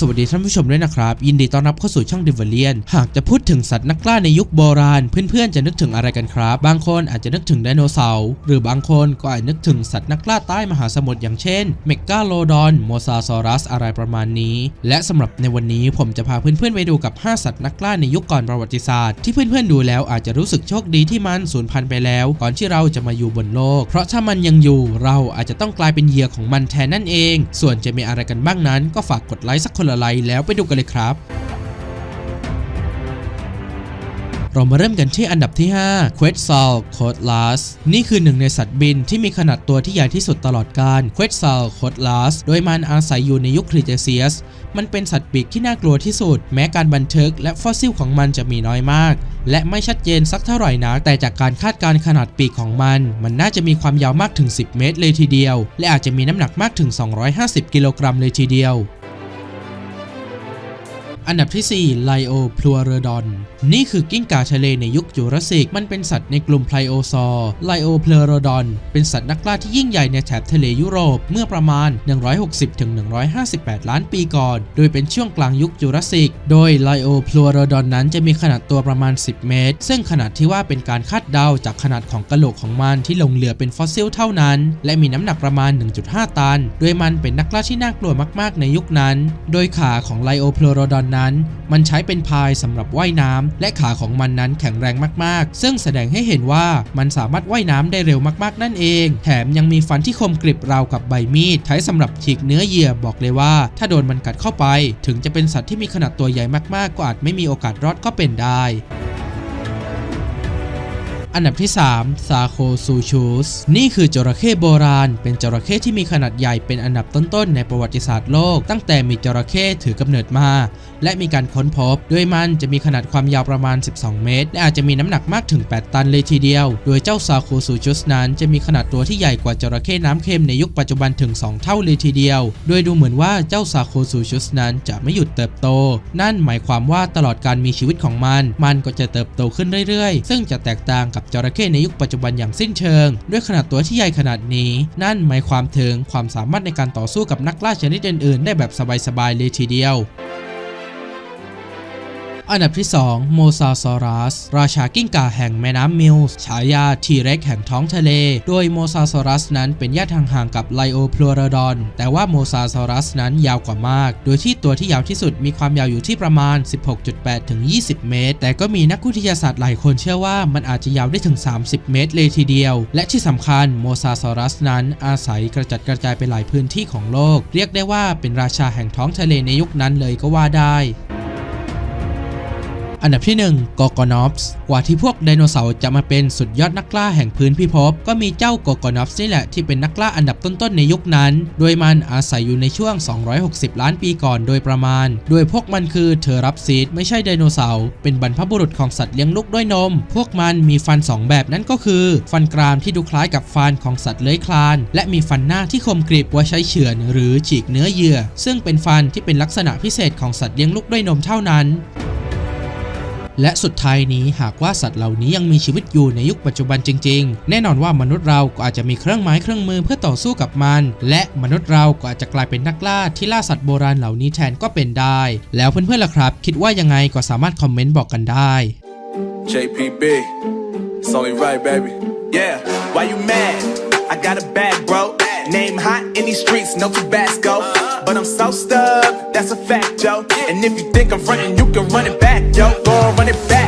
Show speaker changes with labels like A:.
A: สวัสดีท่านผู้ชมด้วยนะครับ ยินดีต้อนรับเข้าสู่ช่อง d e v a l i a n หากจะพูดถึงสัตว์นักล่าในยุคโบราณ เพื่อนๆจะนึกถึงอะไรกันครับ บางคนอาจจะนึกถึงไดโนเสาร์หรือบางคนก็อาจนึกถึงสัตว์นักล่าใต้มหาสมุทรอย่างเช่นเมกาโลดอนโมซาซอรัสอะไรประมาณนี้ และสำหรับในวันนี้ผมจะพาเพื่อนๆไปดูกับ 5 สัตว์นักล่าในยุคก่อนประวัติศาสตร์ที่เพื่อนๆดูแล้วอาจจะรู้สึกโชคดีที่มันสูญพันธุ์ไปแล้ว ก่อนที่เราจะมาอยู่บนโลก เพราะถ้ามันยังอยู่เราอาจจะต้องกลายเป็นเหยื่อของมันแทนนั่นเอง ส่วนจะมีอะไรกันบ้างนั้น ก็ฝากกดไลค์สักคนละไลค์แล้วไปดูกันเลยครับ เรามาเริ่มกันที่อันดับที่5 q u e t z a l c o t l a s นี่คือหนึ่งในสัตว์บินที่มีขนาดตัวที่ใหญ่ที่สุดตลอดกาล q u e t z a l c o t l a s โดยมันอาศัยอยู่ในยุคครีเทเซียสมันเป็นสัตว์ปีกที่น่ากลัวที่สุด แม้การบันทึกและฟอสซิลของมันจะมีน้อยมาก และไม่ชัดเจนสักเท่าไหร่นักแต่จากการคาดการณ์ขนาดปีกของมัน มันน่าจะมีความยาวมากถึง 10 เมตรเลยทีเดียว และอาจจะมีน้ำหนักมากถึง 250 กิโลกรัมเลยทีเดียว อันดับที่ 4 ไลโอพลัวเรดอน นี่คือกิ้งก่าทะเลในยุคจูราสสิก มันเป็นสัตว์ในกลุ่มไพลโอซอร์ไลโอพลัวเรดอน เป็นสัตว์นักล่าที่ยิ่งใหญ่ในแถบทะเลยุโรป เมื่อประมาณ 160-158 ล้านปีก่อน โดยเป็นช่วงกลางยุคจูราสสิก โดยไลโอพลัวเรดอนนั้นจะมีขนาดตัวประมาณ 10 เมตร ซึ่งขนาดที่ว่าเป็นการคาดเดาจากขนาดของกระโหลกของมันที่หลงเหลือเป็นฟอสซิลเท่านั้น และมีน้ำหนักประมาณ 1.5 ตัน โดยมันเป็นนักล่าที่น่ากลัวมาก ๆ ในยุคนั้น โดยขาของไลโอพลัวเรดอนนั้น มันใช้เป็นพายสำหรับว่ายน้ำและขาของมันนั้นแข็งแรงมากๆ ซึ่งแสดงให้เห็นว่ามันสามารถว่ายน้ำได้เร็วมากๆ นั่นเอง แถมยังมีฟันที่คมกริบราวกับใบมีดใช้สำหรับฉีกเนื้อเหยื่อบอกเลยว่า ถ้าโดนมันกัดเข้าไป ถึงจะเป็นสัตว์ที่มีขนาดตัวใหญ่มากๆ ก็อาจไม่มีโอกาสรอดก็เป็นได้ อันดับที่ 3 ซาโคซูชูส นี่คือจระเข้โบราณ เป็นจระเข้ที่มีขนาดใหญ่เป็นอันดับต้นๆ ในประวัติศาสตร์โลก ตั้งแต่มีจระเข้ถือกำเนิดมา และมีการค้นพบโดยมันจะมีขนาดความยาวประมาณ 12 เมตร และอาจจะมีน้ำหนักมากถึง 8 ตันเลยทีเดียว โดยเจ้าซาโคซูชูสนั้นจะมีขนาดตัวที่ใหญ่กว่าจระเข้น้ำเค็มในยุคปัจจุบันถึง 2 เท่าเลยทีเดียว โดยดูเหมือนว่าเจ้าซาโคซูชูสนั้นจะไม่หยุดเติบโต นั่นหมายความว่าตลอดการมีชีวิตของมัน มันก็จะเติบโตขึ้นเรื่อยๆ ซึ่งจะแตกต่างกับจระเข้ในยุคปัจจุบันอย่างสิ้นเชิง ด้วยขนาดตัวที่ใหญ่ขนาดนี้ นั่นหมายความถึงความสามารถในการต่อสู้กับนักล่าชนิดอื่นๆ ได้แบบสบายๆเลยทีเดียว อันดับที่ 2 โมซาซอรัส ราชากิ้งก่าแห่งแม่น้ำมิลส์ฉายาทีเร็กแห่งท้องทะเล โดยโมซาซอรัสนั้นเป็นญาติห่างๆกับไลโอพลัวรดอน แต่ว่าโมซาซอรัสนั้นยาวกว่ามาก โดยที่ตัวที่ยาวที่สุดมีความยาวอยู่ที่ประมาณ 16.8 ถึง 20 เมตร แต่ก็มีนักวิทยาศาสตร์หลายคนเชื่อว่ามันอาจจะยาวได้ถึง 30 เมตรเลยทีเดียว และที่สำคัญโมซาซอรัสนั้นอาศัยกระจัดกระจายไปหลายพื้นที่ของโลก เรียกได้ว่าเป็นราชาแห่งท้องทะเลในยุคนั้นเลยก็ว่าได้ อันดับที่ 1 กอกอนอฟส์กว่าที่พวกไดโนเสาร์จะมาเป็นสุดยอดนักล่าแห่งพื้นพิภพก็มีเจ้ากอกอนอฟส์นี่แหละที่เป็นนักล่าอันดับต้นๆในยุคนั้น โดยมันอาศัยอยู่ในช่วง 260 ล้านปีก่อนโดยประมาณ โดยพวกมันคือเทอรับซีดไม่ใช่ไดโนเสาร์เป็นบรรพบุรุษของสัตว์เลี้ยงลูกด้วยนม พวกมันมีฟัน 2 แบบนั่นก็คือ ฟันกรามที่ดูคล้ายกับฟันของสัตว์เลื้อยคลาน และมีฟันหน้าที่คมกริบไว้ใช้เฉือนหรือฉีกเนื้อเยื่อ ซึ่งเป็นฟันที่เป็นลักษณะพิเศษของสัตว์เลี้ยงลูกด้วยนมเท่านั้น และสุดท้ายนี้หากว่าสัตว์เหล่านี้ยังมีชีวิตอยู่ในยุคปัจจุบันจริง ๆ แน่นอนว่ามนุษย์เราก็อาจจะมีเครื่องไม้เครื่องมือเพื่อต่อสู้กับมัน และมนุษย์เราก็อาจจะกลายเป็นนักล่าที่ล่าสัตว์โบราณเหล่านี้แทนก็เป็นได้ แล้วเพื่อนๆล่ะครับ คิดว่ายังไงก็สามารถคอมเมนต์บอกกันได้
B: JPB, it's only right, baby. Yeah, why you mad? I got a bag, bro. Name hot in these streets, no Tabasco. But I'm so stuck, that's a fact, yo. And if you think I'm frontin', you can run it back, yo. Go on, run it back.